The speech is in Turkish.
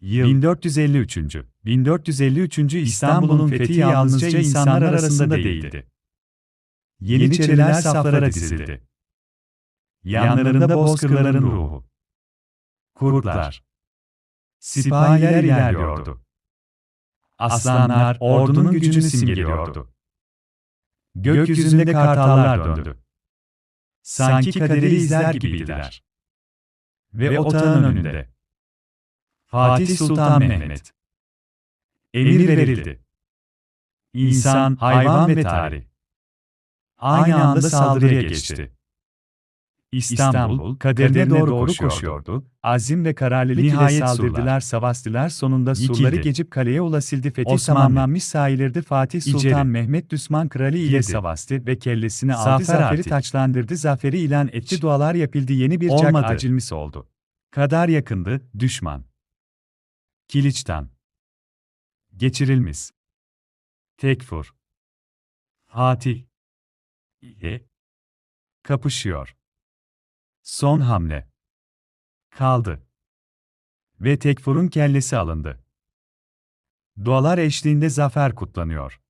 Yıl 1453. 1453. İstanbul'un fethi yalnızca insanlar arasında değildi. Yeniçeriler saflara dizildi. Yanlarında bozkırların ruhu. Kurtlar. Sipahiler ilerliyordu. Aslanlar ordunun gücünü simgeliyordu. Gökyüzünde kartallar döndü. Sanki kaderi izler gibiydiler. Ve otağın önünde. Fatih Sultan Mehmet. Emir verildi. İnsan, hayvan ve tarih. Aynı anda saldırıya geçti. İstanbul, kaderine doğru koşuyordu. Azim ve kararlılık ile saldırdılar, savaştılar. Sonunda surları Yikildi. geçip kaleye ulaşıldı. Fethi Osmanlı. tamamlanmış sahilerde Fatih Sultan İceri. Mehmet Düşman Kralı ile savaştı ve kellesini aldı. Zafer Zaferi Atik. taçlandırdı. Zaferi ilan etti. Hiç. Dualar yapıldı. Yeni bir cak Olmadı. acilmisi oldu. Kadar yakındı, düşman. Kiliçten. Geçirilmiş. Tekfur. Fatih. ile kapışıyor. Son hamle. Kaldı. Ve Tekfur'un kellesi alındı. Dualar eşliğinde zafer kutlanıyor.